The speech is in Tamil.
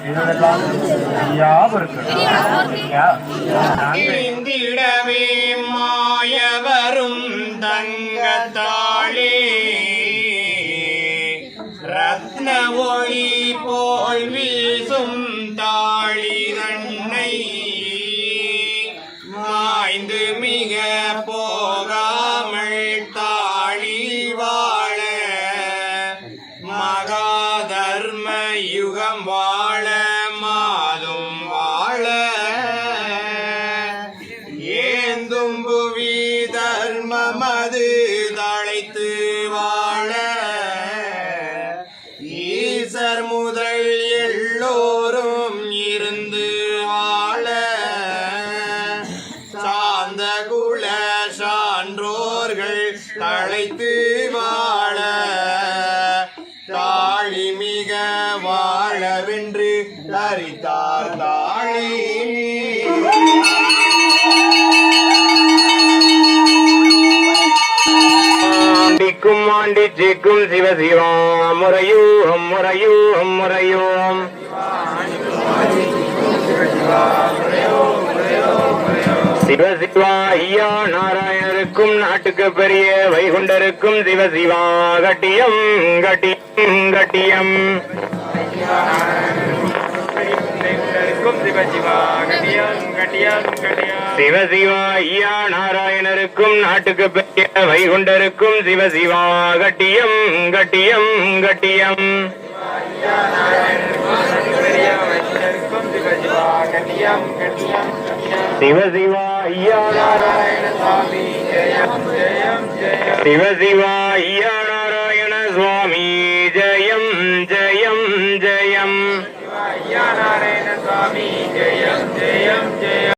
செய்ததெல்லாம் ஐயா பொறுக்கணும் ஐயா, நீந்திடவே மாயவரும் தங்கத்தாளே. ரத்ன ஒளி போல் வீசும் தாளி தன்னை மாய்ந்து மிக போகாமல் வாழ மாதும் வாழ. ஏந்தும் புவி தர்மமது தழைத்து வாழ? ஈசர் முதல் எல்லோரும் இருந்து வாழ. சாந்த குல சான்றோர்கள் தழைத்து வாழ. வாழவென்று தரித்தார் தாழே ஆண்டிக்கும் ஆண்டி ஆண்டிச்சிக்கும் சிவசிவம் முறையும் முறையும். முறையும் சிவசிவா ஐயா நாராயணருக்கும் நாட்டுக்கு பெரிய வைகுண்டருக்கும் சிவசிவா கட்டியம் கட்டியம் கட்டியம். சிவசிவா ஐயா நாராயணருக்கும் நாட்டுக்கு பெரிய வைகுண்டருக்கும் சிவசிவா கட்டியம் கட்டியம் கட்டியம். சிவசிவா ஐயா நாராயண சிவசிவா ஐயா ஜெயம் ஜெயம் நாராயண சுவாமி ஜெயம் ஜெயம்